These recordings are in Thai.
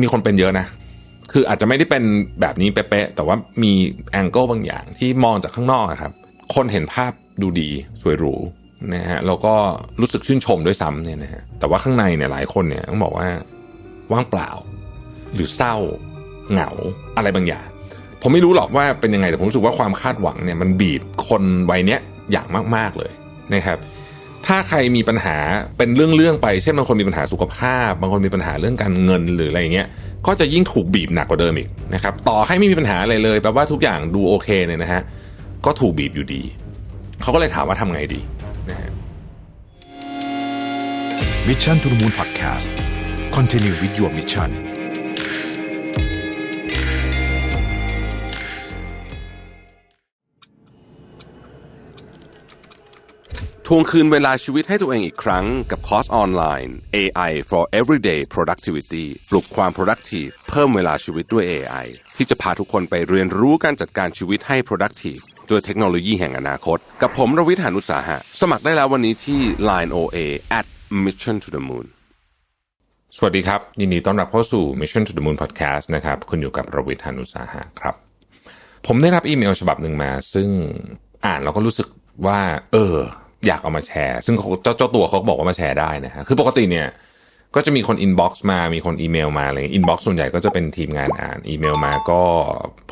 มีคนเป็นเยอะนะ คืออาจจะไม่ได้เป็นแบบนี้เป๊ะๆแต่ว่ามีแองเกิลบางอย่างที่มองจากข้างนอกอะครับ คนเห็นภาพดูดีสวยหรูนะฮะแล้วก็รู้สึกชื่นชมด้วยซ้ำเนี่ยนะฮะแต่ว่าข้างในเนี่ยหลายคนเนี่ยต้องบอกว่าว่างเปล่า หรือเศร้า เหงาอะไรบางอย่าง ผมไม่รู้หรอกว่าเป็นยังไงแต่ผมรู้สึกว่าความคาดหวังเนี่ยมันบีบคนวัยเนี้ยอย่างมากๆเลยนะครับ ถ้าใครมีปัญหาเป็นเรื่องๆไป เช่นบางคนมีปัญหาสุขภาพ บางคนมีปัญหาเรื่องการเงินหรืออะไรอย่างเงี้ย ก็จะยิ่งถูกบีบหนักกว่าเดิมอีกนะครับ ต่อให้ไม่มีปัญหาอะไรเลยแปลว่าทุกอย่างดูโอเคเนี่ยนะฮะ ก็ถูกบีบอยู่ดี เขาก็เลยถามว่าทำไงดีนะฮะ Mission to the Moon Podcast Continue with your mission ทวงคืนเวลาชีวิตให้ตัวเองอีกครั้งกับคอร์สออนไลน์ AI for Everyday Productivity ปลุกความ productive เพิ่มเวลาชีวิตด้วย AI ที่จะพาทุกคนไปเรียนรู้การจัดการชีวิตให้ productive ด้วยเทคโนโลยีแห่งอนาคต กับผมรวิทยานุสาหะ สมัครได้แล้ววันนี้ที่ Line OA at Mission to the Moon สวัสดีครับ ยินดีต้อนรับเข้าสู่ Mission to the Moon Podcast นะครับ คุณอยู่กับรวิทยานุสาหะครับ ผมได้รับอีเมลฉบับหนึ่งมา ซึ่งอ่านแล้วก็รู้สึกว่า เออ อยากเอามาแชร์ ซึ่งเจ้าเจ้าตัวเขาบอกว่ามาแชร์ได้นะฮะคือปกติเนี่ยก็จะมีคนอินบ็อกซ์มา มีคนอีเมลมาอะไรอินบ็อกซ์ส่วนใหญ่ก็จะเป็นทีมงานอ่าน อีเมลมาก็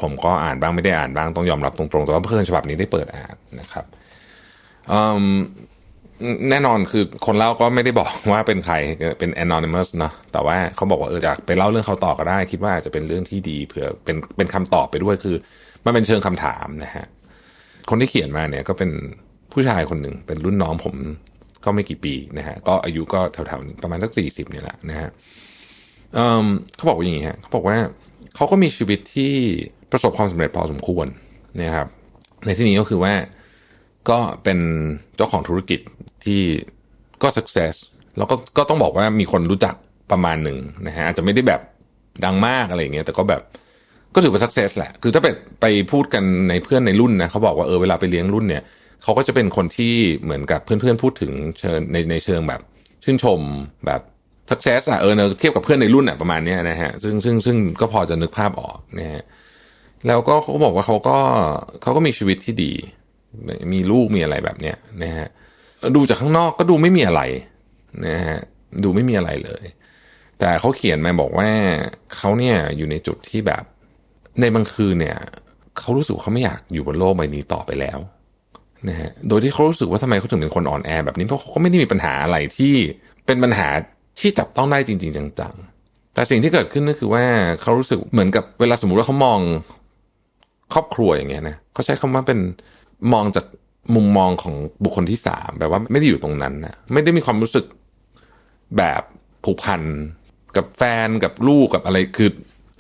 ผมก็อ่านบ้างไม่ได้อ่านบ้างต้องยอมรับตรงๆ แต่ว่าเพื่อนฉบับนี้ได้เปิดอ่านนะครับแน่นอนคือคนเล่าก็ไม่ได้บอกว่าเป็นใครเป็น anonymous เนาะแต่ว่าเขาบอกว่าเออจากไปเล่าเรื่องเขาต่อก็ได้ คิดว่าอาจจะเป็นเรื่องที่ดีเผื่อเป็นเป็นคำตอบไปด้วยคือ มันเป็นเชิงคำถามนะฮะคนที่เขียนมาเนี่ยก็เป็น ผู้ชายคนหนึ่งเป็นรุ่นน้องผมก็ไม่กี่ปีนะฮะก็อายุก็แถวๆประมาณสักสี่สิบเนี่ยแหละนะฮะเเขาบอกว่าอย่างนี้ฮะเขาบอกว่าเขาก็มีชีวิตที่ประสบความสำเร็จพอสมควรนะครับ ในที่นี้ก็คือว่าก็เป็นเจ้าของธุรกิจที่ก็ success แล้วก็ก็ต้องบอกว่ามีคนรู้จักประมาณหนึ่งนะฮะอาจจะไม่ได้แบบดังมากอะไรอย่างเงี้ยแต่ก็แบบก็ถือว่า success แหละ คือถ้าไปไปพูดกันในเพื่อนในรุ่นนะเขาบอกว่าเออเวลาไปเลี้ยงรุ่นเนี่ย เขาก็จะเป็นคนที่เหมือนกับเพื่อนๆพูดถึงเชิญในในเชิงแบบ ชื่นชมแบบ success อะเออเนอะเทียบกับเพื่อนในรุ่นอะประมาณนี้นะฮะซึ่งซึ่งซึ่งก็พอจะนึกภาพออกนะฮะแล้วก็เขาบอกว่าเขาก็เขาก็มีชีวิตที่ดี มีลูกมีอะไรแบบเนี้ยนะฮะดูจากข้างนอกก็ดูไม่มีอะไรนะฮะดูไม่มีอะไรเลย แต่เขาเขียนมาบอกว่าเขาเนี่ยอยู่ในจุดที่แบบ ในบางคืนเนี่ยเขารู้สึกเขาไม่อยากอยู่บนโลกใบนี้ต่อไปแล้ว นะฮะโดยที่เขารู้สึกว่าทำไมเขาถึงเป็นคนอ่อนแอแบบนี้เพราะเขาก็ไม่ได้มีปัญหาอะไรที่เป็นปัญหาที่จับต้องได้จริง ๆ จังๆ แต่สิ่งที่เกิดขึ้นก็คือว่าเขารู้สึกเหมือนกับเวลาสมมุติว่าเขามองครอบครัวอย่างเงี้ยนะเขาใช้คำว่าเป็นมองจากมุมมองของบุคคลที่สามแบบว่าไม่ได้อยู่ตรงนั้นนะไม่ได้มีความรู้สึกแบบผูกพันกับแฟนกับลูกกับอะไรคือ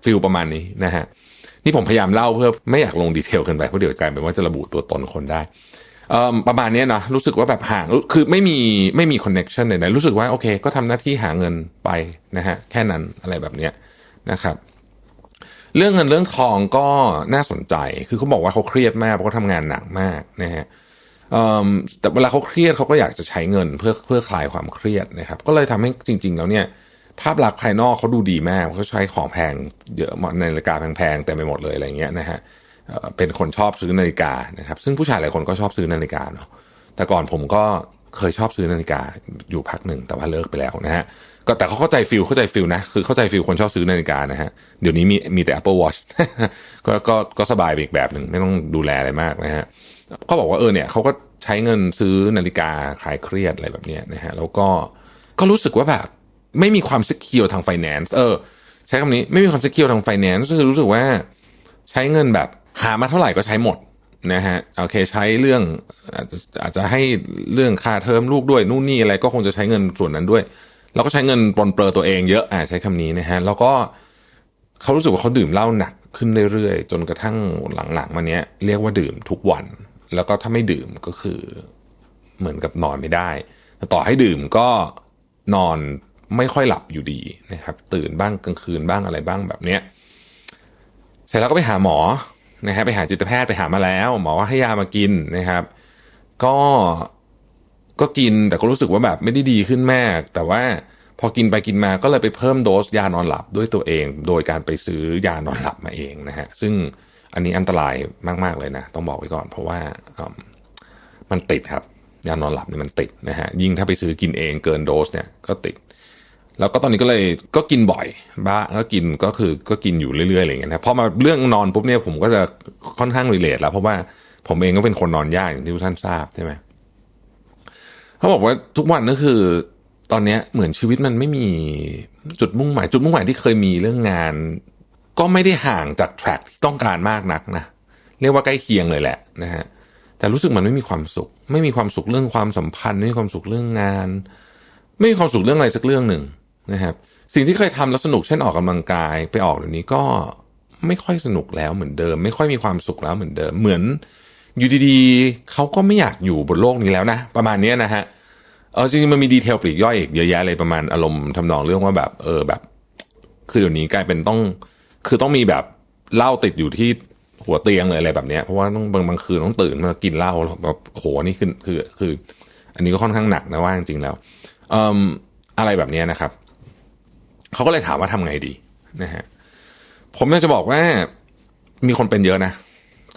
ฟิลประมาณนี้นะฮะนี่ผมพยายามเล่าเพื่อไม่อยากลงดีเทลเกินไปเพราะเดี๋ยวกลายเป็นว่าจะระบุตัวตนคนได้ ประมาณนี้นะรู้สึกว่าแบบห่างคือไม่มีไม่มีคอนเน็ชันใดๆรู้สึกว่าโอเค ก็ทำหน้าที่หาเงินไปนะฮะแค่นั้นอะไรแบบเนี้ยนะครับ เรื่องเงินเรื่องทองก็น่าสนใจ คือเขาบอกว่าเขาเครียดมากเพราะเขาทำงานหนักมากนะฮะแต่เวลาเขาเครียดเขาก็อยากจะใช้เงินเพื่อเพื่อคลายความเครียดนะครับ ก็เลยทำให้จริง ๆ แล้วเนี่ย ภาพลักษณ์ภายนอกเขาดูดีมากเขาใช้ของแพงเยอะนาฬิกาแพงๆเต็มไปหมดเลยอะไรเงี้ยนะฮะ เป็นคนชอบซื้อนาฬิกานะครับซึ่งผู้ชายหลายคนก็ชอบซื้อนาฬิกาเนาะแต่ก่อนผมก็เคยชอบซื้อนาฬิกาอยู่พักหนึ่งแต่ว่าเลิกไปแล้วนะฮะก็แต่เขาเข้าใจฟิลเข้าใจฟิลนะคือเข้าใจฟิลคนชอบซื้อนาฬิกานะฮะเดี๋ยวนี้มีมีแต่ Apple Watch ก็ก็ก็สบายไปอีกแบบหนึ่งไม่ต้องดูแลอะไรมากนะฮะเขาบอกว่าเออเนี่ยเขาก็ใช้เงินซื้อนาฬิกาคลายเครียดอะไรแบบเนี้ยนะฮะแล้วก็ก็รู้สึกว่าแบบไม่มีความสกิลทางไฟแนนซ์เออ ใช้คำนี้ไม่มีความสกิลทางไฟแนนซ์คือรู้สึกว่าใช้เงินแบบ หามาเท่าไหร่ก็ใช้หมดนะฮะโอเคใช้เรื่องอาจจะอาจจะให้เรื่องค่าเทอมลูกด้วยนู่นนี่อะไรก็คงจะใช้เงินส่วนนั้นด้วย เราก็ใช้เงินปลนเปลือตัวเองเยอะอ่าใช้คำนี้นะฮะแล้วก็เขารู้สึกว่าเขาดื่มเหล้าหนักขึ้นเรื่อยๆ จนกระทั่งหลังๆมาเนี้ยเรียกว่าดื่มทุกวัน แล้วก็ถ้าไม่ดื่มก็คือเหมือนกับนอนไม่ได้ต่ต่อให้ดื่มก็นอนไม่ค่อยหลับอยู่ดีนะครับ ตื่นบ้างกลางคืนบ้างอะไรบ้างแบบเนี้ยเสร็จแล้วก็ไปหาหมอ นะฮะไปหาจิตแพทย์ไปหามาแล้ว หมอว่าให้ยามากินนะครับ ก็ก็กินแต่ก็รู้สึกว่าแบบไม่ได้ดีขึ้นมาก แต่ว่าพอกินไปกินมาก็เลยไปเพิ่มโดสยานอนหลับด้วยตัวเอง โดยการไปซื้อยานอนหลับมาเองนะฮะซึ่งอันนี้อันตรายมาก ๆ เลยนะ ต้องบอกไว้ก่อน เพราะว่ามันติดครับยานอนหลับเนี่ยมันติดนะฮะยิ่งถ้าไปซื้อกินเองเกินโดสเนี่ยก็ติด แล้วก็ตอนนี้ก็เลยก็กินบ่อยบ้างก็กินก็คือก็กินอยู่เรื่อยๆอะไรอย่างเงี้ยนะพอมาเรื่องนอนปุ๊บเนี่ยผมก็จะค่อนข้างรีเลทแล้ว เพราะว่าผมเองก็เป็นคนนอนยากอย่างที่ทุกท่านทราบใช่ไหมเขาบอกว่าทุกวันก็คือ ตอนเนี้ยเหมือนชีวิตมันไม่มีจุดมุ่งหมาย จุดมุ่งหมายที่เคยมีเรื่องงาน ก็ไม่ได้ห่างจากแทร็กที่ต้องการมากนักนะเรียกว่าใกล้เคียงเลยแหละนะฮะแต่รู้สึกมันไม่มีความสุข ไม่มีความสุขเรื่องความสัมพันธ์ไม่มีความสุขเรื่องงาน ไม่มีความสุขเรื่องอะไรสักเรื่องหนึ่ง นะครับสิ่งที่เคยทำแล้วสนุกเช่นออกกำลังกายไปออกเดี๋ยวนี้ก็ไม่ค่อยสนุกแล้วเหมือนเดิม ไม่ค่อยมีความสุขแล้วเหมือนเดิม เหมือนอยู่ดีๆเขาก็ไม่อยากอยู่บนโลกนี้แล้วนะ ประมาณเนี้ยนะฮะเออจริงๆมันมีดีเทลปลีกย่อยอีกเยอะแยะเลยประมาณอารมณ์ทำนองเรื่องว่าแบบ เออแบบ คือเดี๋ยวนี้กลายเป็นต้อง คือต้องมีแบบเหล้าติดอยู่ที่หัวเตียงเลยอะไรแบบเนี้ยเพราะว่าต้องบางบางคืนต้องตื่นมากินเหล้าแล้วแบบโหนี่คือคือคือ อันนี้ก็ค่อนข้างหนักนะว่าจริงๆแล้ว เอ่มอะไรแบบเนี้ยนะครับ เขาก็เลยถามว่าทำไงดีนะฮะผมอยากจะบอกว่ามีคนเป็นเยอะนะ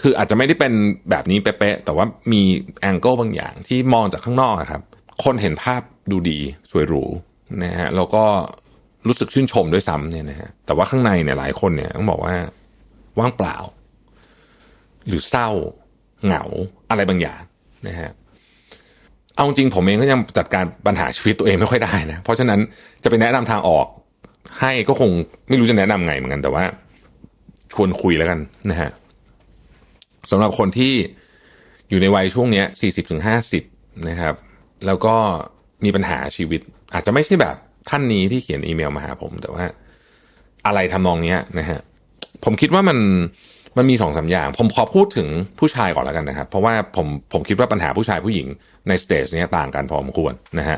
คืออาจจะไม่ได้เป็นแบบนี้เป๊ะๆแต่ว่ามีแองเกิลบางอย่างที่มองจากข้างนอกครับ คนเห็นภาพดูดีสวยหรูนะฮะแล้วก็รู้สึกชื่นชมด้วยซ้ำเนี่ยนะฮะแต่ว่าข้างในเนี่ยหลายคนเนี่ยต้องบอกว่าว่างเปล่า หรือเศร้า เหงาอะไรบางอย่างนะฮะเอาจริงผมเองก็ยังจัดการปัญหาชีวิตตัวเองไม่ค่อยได้นะ เพราะฉะนั้นจะไปแนะนำทางออก ให้ก็คงไม่รู้จะแนะนำไงเหมือนกัน แต่ว่าชวนคุยแล้วกันนะฮะสำหรับคนที่อยู่ในวัยช่วงเนี้ยสี่สิบถึงห้าสิบนะครับ แล้วก็มีปัญหาชีวิต อาจจะไม่ใช่แบบท่านนี้ที่เขียนอีเมลมาหาผม แต่ว่าอะไรทำนองเนี้ยนะฮะผมคิดว่ามันมันมีสองสาอย่าง ผมขอพูดถึงผู้ชายก่อนแล้วกันนะครับ เพราะว่าผมผมคิดว่าปัญหาผู้ชายผู้หญิงในสเตจนี้ต่างกันพอสมควรนะฮะ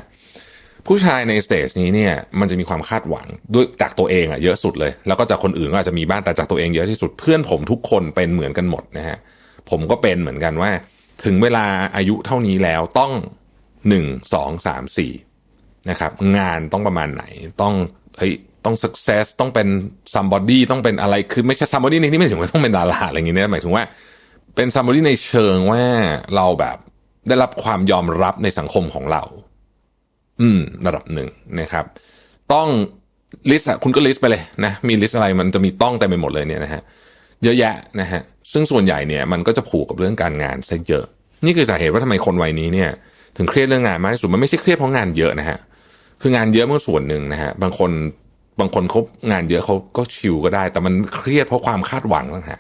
ผู้ชายในสเตจนี้เนี่ยมันจะมีความคาดหวังด้วยจากตัวเองอะเยอะสุดเลย แล้วก็จากคนอื่นก็อาจจะมีบ้างแต่จากตัวเองเยอะที่สุดเพื่อนผมทุกคนเป็นเหมือนกันหมดนะฮะผมก็เป็นเหมือนกันว่า ถึงเวลาอายุเท่านี้แล้วต้องหนึ่งสองสามสี่นะครับงานต้องประมาณไหนต้องเฮ้ยต้อง success ต้องเป็น somebody ต้องเป็นอะไรคือไม่ใช่ somebody ในที่ไม่ถึงว่าต้องเป็นดาราอะไรอย่างเงี้ยหมายถึงว่าเป็น somebody ในเชิงว่าเราแบบได้รับความยอมรับในสังคมของเรา อืม ระดับหนึ่งนะครับ ต้องลิสต์คุณก็ลิสต์ไปเลยนะ มีลิสต์อะไรมันจะมีต้องเต็มไปหมดเลยเนี่ยนะฮะเยอะแยะนะฮะ ซึ่งส่วนใหญ่เนี่ยมันก็จะผูกกับเรื่องการงานซะเยอะ นี่คือสาเหตุว่าทำไมคนวัยนี้เนี่ย ถึงเครียดเรื่องงานมากที่สุดมันไม่ใช่เครียดเพราะงานเยอะนะฮะคืองานเยอะมันส่วนหนึ่งนะฮะบางคนบางคนเขางานเยอะเขาก็ชิลก็ได้ แต่มันเครียดเพราะความคาดหวังนะฮะ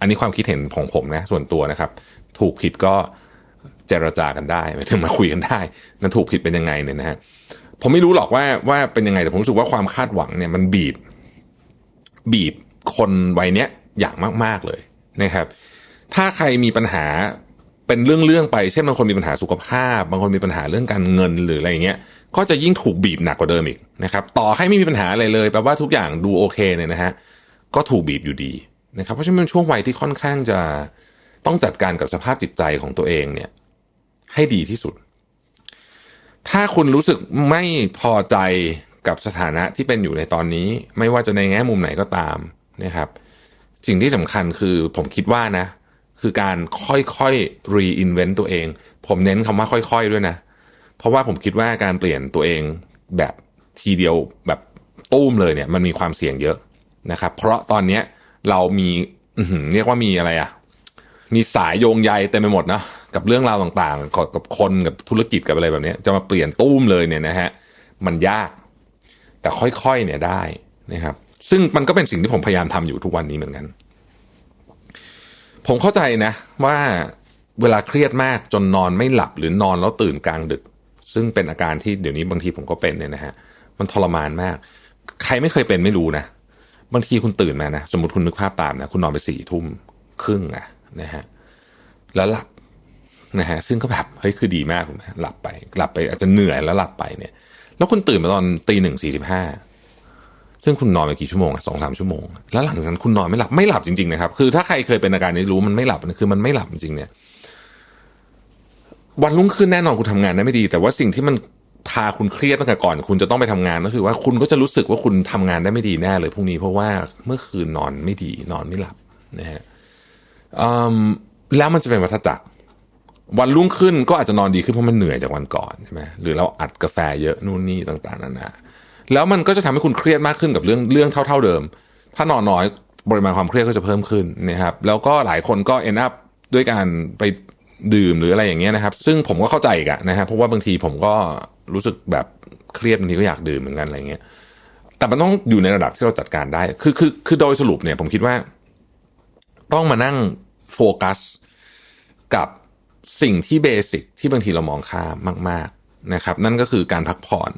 อันนี้ความคิดเห็นของผมนะส่วนตัวนะครับ ถูกผิดก็ เจรจากันได้หมายถึงมาคุยกันได้นั้นถูกผิดเป็นยังไงเนี่ยนะฮะผมไม่รู้หรอกว่าว่าเป็นยังไงแต่ผมรู้สึกว่าความคาดหวังเนี่ยมันบีบ บีบคนวัยเนี้ยอย่างมาก ๆเลยนะครับ ถ้าใครมีปัญหาเป็นเรื่องๆไปเช่นบางคนมีปัญหาสุขภาพ บางคนมีปัญหาเรื่องการเงินหรืออะไรอย่างเงี้ยก็จะยิ่งถูกบีบหนักกว่าเดิมอีกนะครับ ต่อให้ไม่มีปัญหาอะไรเลยแปลว่าทุกอย่างดูโอเคเนี่ยนะฮะก็ถูกบีบอยู่ดีนะครับเพราะฉะนั้นเป็นช่วงวัยที่ค่อนข้างจะต้องจัดการกับสภาพจิตใจของตัวเองเนี่ย ให้ดีที่สุด ถ้าคุณรู้สึกไม่พอใจกับสถานะที่เป็นอยู่ในตอนนี้ ไม่ว่าจะในแง่มุมไหนก็ตามนะครับ สิ่งที่สำคัญคือผมคิดว่านะ คือการค่อยๆ reinvent ตัวเอง ผมเน้นคำว่าค่อยๆด้วยนะ เพราะว่าผมคิดว่าการเปลี่ยนตัวเองแบบทีเดียวแบบตุ้มเลยเนี่ย มันมีความเสี่ยงเยอะนะครับ เพราะตอนนี้เรามีเรียกว่ามีอะไรอะ มีสายโยงใยเต็มไปหมดนะ กับเรื่องราวต่างๆกับคนกับธุรกิจกับอะไรแบบนี้จะมาเปลี่ยนตุ้มเลยเนี่ยนะฮะมันยาก แต่ค่อยๆเนี่ยได้นะครับ ซึ่งมันก็เป็นสิ่งที่ผมพยายามทำอยู่ทุกวันนี้เหมือนกัน ผมเข้าใจนะ ว่าเวลาเครียดมากจนนอนไม่หลับหรือนอนแล้วตื่นกลางดึก ซึ่งเป็นอาการที่เดี๋ยวนี้บางทีผมก็เป็นเนี่ยนะฮะมันทรมานมาก ใครไม่เคยเป็นไม่รู้นะบางทีคุณตื่นมานะสมมติคุณนึกภาพตามนะคุณนอนไปสี่ทุ่มครึ่งอะนะฮะแล้วหลับ นะฮะซึ่งก็แบบเฮ้ยคือดีมากถูกไหมหลับไป หลับไปอาจจะเหนื่อยแล้วหลับไปเนี่ย แล้วคุณตื่นมาตอนตีหนึ่งสี่สิบห้าซึ่งคุณนอนไปกี่ชั่วโมงอะสองสามชั่วโมง แล้วหลังจากนั้นคุณนอนไม่หลับไม่หลับจริงๆนะครับ คือถ้าใครเคยเป็นอาการนี้รู้มันไม่หลับคือมันไม่หลับจริงเนี่ย วันรุ่งขึ้นแน่นอนคุณทำงานได้ไม่ดี แต่ว่าสิ่งที่มันพาคุณเครียดตั้งแต่ก่อน คุณจะต้องไปทำงานก็คือ ว่าคุณก็จะรู้สึกว่าคุณทำงานได้ไม่ดีแน่เลยพรุ่งนี้เพราะว่าเมื่อคืนนอนไม่ดี นอนไม่หลับนะฮะแล้วมันจะเป็นวัฏจักร วันรุ่งขึ้นก็อาจจะนอนดีขึ้นเพราะมันเหนื่อยจากวันก่อนใช่ไหมหรือเราอัดกาแฟเยอะนู่นนี่ต่างๆนานาแล้วมันก็จะทำให้คุณเครียดมากขึ้นกับเรื่องเรื่องเท่า ๆเดิม ถ้านอนน้อยปริมาณความเครียดก็จะเพิ่มขึ้นนะครับแล้วก็หลายคนก็ end up ด้วยการไปดื่มหรืออะไรอย่างเงี้ยนะครับ ซึ่งผมก็เข้าใจกันนะฮะเพราะว่าบางทีผมก็รู้สึกแบบเครียดบางทีก็อยากดื่มเหมือนกันอะไรเงี้ยแต่มันต้องอยู่ในระดับที่เราจัดการได้ คือคือคือโดยสรุปเนี่ยผมคิดว่า ต้องมานั่งโฟกัสกับ สิ่งที่เบสิกที่บางทีเรามองข้ามมาก ๆนะครับ นั่นก็คือการพักผ่อน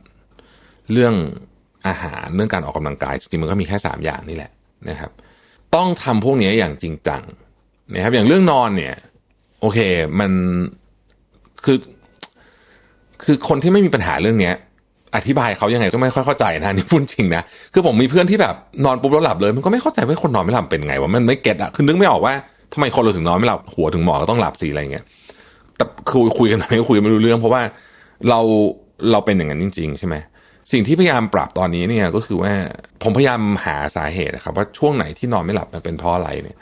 เรื่องอาหารเรื่องการออกกำลังกายจริงๆมันก็มีแค่สามอย่างนี่แหละนะครับ ต้องทำพวกนี้อย่างจริงจังนะครับ อย่างเรื่องนอนเนี่ย โอเคมันคือคือคนที่ไม่มีปัญหาเรื่องเนี้ย อธิบายเขายังไงก็ไม่ค่อยเข้าใจนะนี่พูดจริงนะคือผมมีเพื่อนที่แบบนอนปุ๊บแล้วหลับเลย มันก็ไม่เข้าใจว่าคนนอนไม่หลับเป็นไงวะมันไม่เก็ตอะคือนึกไม่ออกว่าทำไมคนเราถึงนอนไม่หลับหัวถึงหมอก็ต้องหลับสิอะไรเงี้ย แต่คุยคุยกันไม่คุยกันไม่รู้เรื่อง เพราะว่าเราเราเป็นอย่างนั้นจริง ๆ ใช่ไหมสิ่งที่พยายามปรับตอนนี้เนี่ยก็คือว่าผมพยายามหาสาเหตุนะครับ ว่าช่วงไหนที่นอนไม่หลับมันเป็นเพราะอะไรเนี่ย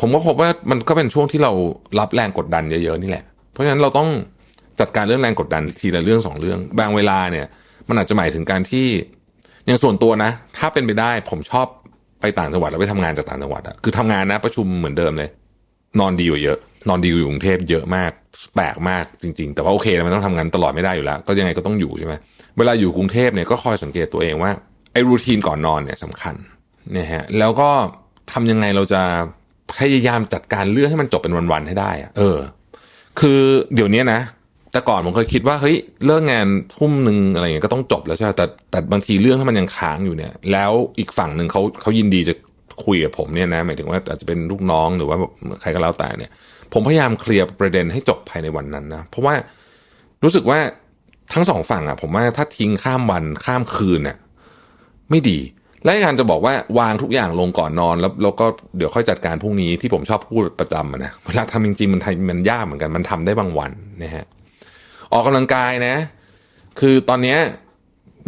ผมก็พบว่ามันก็เป็นช่วงที่เรารับแรงกดดันเยอะๆนี่แหละ เพราะฉะนั้นเราต้องจัดการเรื่องแรงกดดันทีละเรื่องสองเรื่อง บางเวลาเนี่ย มันอาจจะหมายถึงการที่อย่างส่วนตัวนะ ถ้าเป็นไปได้ผมชอบไปต่างจังหวัดแล้วไปทำงานจากต่างจังหวัดอะคือทำงานนะประชุมเหมือนเดิมเลย นอนดีกว่าเยอะ นอนดีอยู่กรุงเทพเยอะมากแปลกมากจริง ๆ แต่ว่าโอเคมันต้องทำงานตลอดไม่ได้อยู่แล้ว ก็ยังไงก็ต้องอยู่ใช่ไหมเวลาอยู่กรุงเทพเนี่ยก็คอยสังเกตตัวเองว่าไอ้รูทีนก่อนนอนเนี่ยสำคัญเนี่ยฮะแล้วก็ทำยังไงเราจะพยายามจัดการเรื่องให้มันจบเป็นวันๆให้ได้อะเออ คือเดี๋ยวนี้นะ แต่ก่อนผมเคยคิดว่าเฮ้ยเลิกงานทุ่มหนึ่งอะไรเงี้ยก็ต้องจบแล้วใช่ไหมแต่แต่บางทีเรื่องถ้ามันยังค้างอยู่เนี่ย แล้วอีกฝั่งหนึ่งเขาเขายินดีจะคุยกับผมเนี่ยนะหมายถึงว่าอาจจะเป็นลูกน้องหรือว่าใครก็แล้วแต่เนี่ย ผมพยายามเคลียร์ประเด็นให้จบภายในวันนั้นนะเพราะว่ารู้สึกว่าทั้งสองฝั่งอะผมว่าถ้าทิ้งข้ามวันข้ามคืนเนี่ยไม่ดี และการจะบอกว่าวางทุกอย่างลงก่อนนอน แล้วแล้วก็เดี๋ยวค่อยจัดการพรุ่งนี้ที่ผมชอบพูดประจำนะเวลาทำจริงๆมันมันยากเหมือนกันมันทำได้บางวันนะฮะออกกำลังกายนะ คือตอนเนี้ย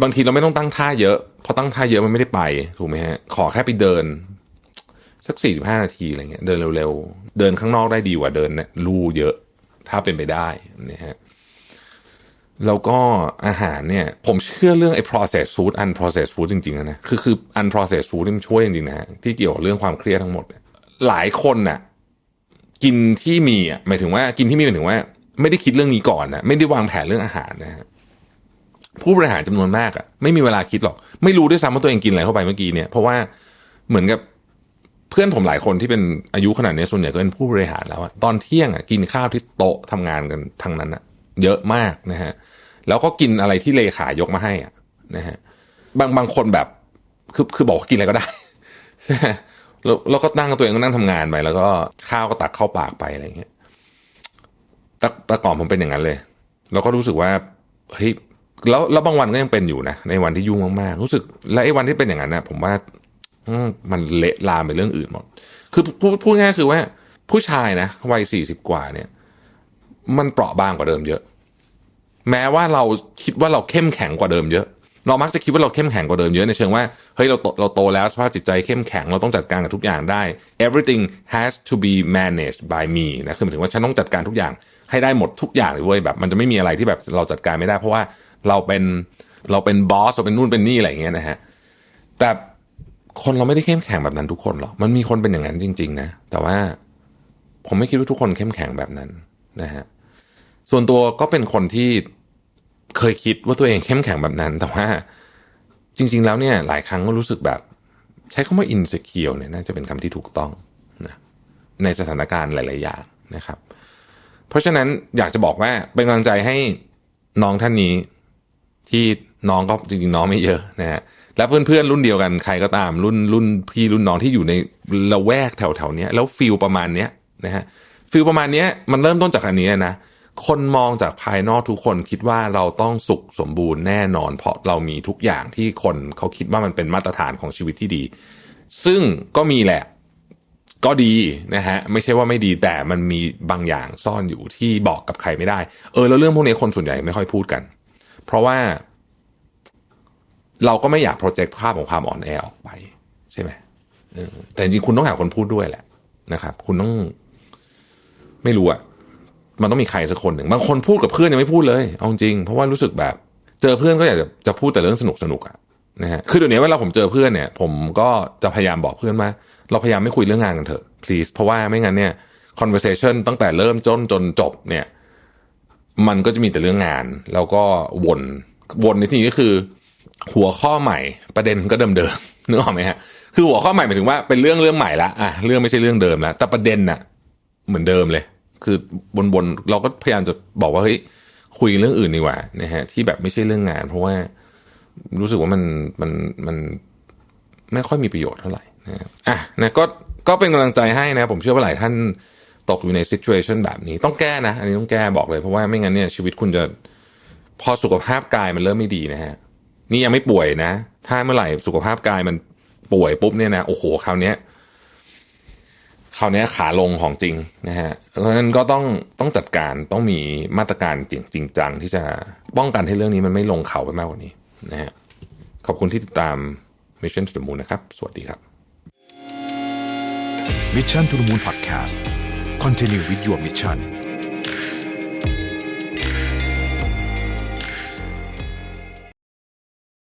บางทีเราไม่ต้องตั้งท่าเยอะพราะตั้งท่าเยอะมันไม่ได้ไปถูกไหมฮะขอแค่ไปเดิน สักสี่สิบห้านาทีอะไรเงี้ยเดินเร็วๆ เดินข้างนอกได้ดีกว่าเดินลู่เยอะ ถ้าเป็นไปได้นะฮะแล้วก็อาหารเนี่ย ผมเชื่อเรื่องไอ้ processed food unprocessed food จริงๆนะคือคือ unprocessed food ที่มันช่วยจริงๆนะที่เกี่ยวกับเรื่องความเครียดทั้งหมด หลายคนน่ะกินที่มีอะหมายถึงว่ากินที่มีหมายถึงว่า ไม่ได้คิดเรื่องนี้ก่อนนะไม่ได้วางแผนเรื่องอาหารนะฮะผู้บริหารจำนวนมากอะไม่มีเวลาคิดหรอก ไม่รู้ด้วยซ้ำว่าตัวเองกินอะไรเข้าไปเมื่อกี้เนี่ย เพราะว่าเหมือนกับ เพื่อนผมหลายคนที่เป็นอายุขนาดนี้ส่วนใหญ่ก็เป็นผู้บริหารแล้วอะตอนเที่ยงอะ่ะกินข้าวที่โต๊ะทำงานกันทั้งนั้นอะ่ะ เยอะมากนะฮะแล้วก็กินอะไรที่เลขายกมาให้อะนะฮะบางบางคนแบบคือคือบอกกินอะไรก็ได้ใช่แล้วแล้วก็นั่งตัวเองก็นั่งทำงานไปแล้วก็ข้าวก็ตักเข้าปากไปอะไรอย่างเงี้ยแต่แต่ก่อนผมเป็นอย่างนั้นเลย แล้วก็รู้สึกว่าเฮ้ยแล้วแล้วบางวันก็ยังเป็นอยู่นะในวันที่ยุ่งมากๆรู้สึก และไอ้วันที่เป็นอย่างนั้นนะผมว่า มันเละลามไปเรื่องอื่นหมด คือพูดพูดง่ายคือว่า ผู้ชายนะวัยสี่สิบกว่าเนี่ย มันเปราะบางกว่าเดิมเยอะ แม้ว่าเราคิดว่าเราเข้มแข็งกว่าเดิมเยอะ เรามักจะคิดว่าเราเข้มแข็งกว่าเดิมเยอะในเชิงว่าเฮ้ยเราโตเราโตแล้วสภาพจิตใจเข้มแข็งเราต้องจัดการกับทุกอย่างได้ everything has to be managed by me นะคือหมายถึงว่าฉันต้องจัดการทุกอย่าง ให้ได้หมดทุกอย่างเลยเว้ยแบบ มันจะไม่มีอะไรที่แบบเราจัดการไม่ได้ เพราะว่าเราเป็นเราเป็นบอสเราเป็นนู่นเป็นนี่อะไรอย่างเงี้ยนะฮะแต่ คนเราไม่ได้เข้มแข็งแบบนั้นทุกคนหรอก มันมีคนเป็นอย่างนั้นจริง ๆ นะ แต่ว่าผมไม่คิดว่าทุกคนเข้มแข็งแบบนั้นนะฮะ ส่วนตัวก็เป็นคนที่เคยคิดว่าตัวเองเข้มแข็งแบบนั้น แต่ว่าจริง ๆ แล้วเนี่ย หลายครั้งก็รู้สึกแบบ ใช้คำว่าอินสเคียวเนี่ยน่าจะเป็นคำที่ถูกต้องนะในสถานการณ์หลาย ๆ อย่างนะครับ เพราะฉะนั้นอยากจะบอกว่าเป็นกำลังใจให้น้องท่านนี้ที่น้องก็จริงๆน้องไม่เยอะนะฮะ และเพื่อนๆรุ่นเดียวกันใครก็ตามรุ่นรุ่นพี่รุ่นน้องที่อยู่ในละแวกแถวๆนี้แล้วฟิลประมาณเนี้ยนะฮะฟิลประมาณเนี้ยมันเริ่มต้นจากอันนี้นะคนมองจากภายนอกทุกคนคิดว่าเราต้องสุขสมบูรณ์แน่นอน เพราะเรามีทุกอย่างที่คนเขาคิดว่ามันเป็นมาตรฐานของชีวิตที่ดี ซึ่งก็มีแหละก็ดีนะฮะไม่ใช่ว่าไม่ดีแต่มันมีบางอย่างซ่อนอยู่ที่บอกกับใครไม่ได้ เออแล้วเรื่องพวกนี้คนส่วนใหญ่ไม่ค่อยพูดกัน เพราะว่า เราก็ไม่อยากโปรเจกต์ภาพของความอ่อนแอออกไป ใช่ไหมแต่จริงคุณต้องหาคนพูดด้วยแหละนะครับ คุณต้อง ไม่รู้อะมันต้องมีใครสักคนหนึ่งบางคนพูดกับเพื่อนยังไม่พูดเลยเอาจริงเพราะว่ารู้สึกแบบ เจอเพื่อนก็อยากจะจะพูดแต่เรื่องสนุกสนุกอะนะฮะคือเดี๋ยวนี้เวลาผมเจอเพื่อนเนี่ย ผมก็จะพยายามบอกเพื่อนว่าเราพยายามไม่คุยเรื่องงานกันเถอะ please เพราะว่าไม่งั้นเนี่ย conversation ตั้งแต่เริ่มจนจนจบเนี่ย มันก็จะมีแต่เรื่องงาน แล้วก็วนวนในที่นี้ก็คือ หัวข้อใหม่ประเด็นก็เดิมเดิมๆนึกออกไหมฮะคือหัวข้อใหม่หมายถึงว่าเป็นเรื่องเรื่องใหม่ละอะเรื่องไม่ใช่เรื่องเดิมแล้วแต่ประเด็นน่ะ เหมือนเดิมเลย คือบนๆเราก็พยายามจะบอกว่าเฮ้ยคุยเรื่องอื่นดีกว่านะฮะที่แบบไม่ใช่เรื่องงาน เพราะว่ารู้สึกว่ามันมันมันไม่ค่อยมีประโยชน์เท่าไหร่นะอะนะก็ก็เป็นกำลังใจให้นะ ผมเชื่อว่าหลายท่านตกอยู่ใน situation แบบนี้ต้องแก้นะ อันนี้ต้องแก้บอกเลย เพราะว่าไม่งั้นเนี่ยชีวิตคุณจะพอสุขภาพกายมันเริ่มไม่ดีนะฮะ นี่ยังไม่ป่วยนะ ถ้าเมื่อไหร่สุขภาพกายมันป่วยปุ๊บเนี่ยนะ โอ้โหคราวนี้คราวนี้ขาลงของจริงนะฮะ เพราะฉะนั้นก็ต้องต้องจัดการต้องมีมาตรการจริงจริงจังที่จะป้องกันให้เรื่องนี้มันไม่ลงเขาไปมากกว่านี้นะฮะ ขอบคุณที่ติดตาม Mission to the Moon นะครับ สวัสดีครับ Mission to the Moon Podcast Continue with your mission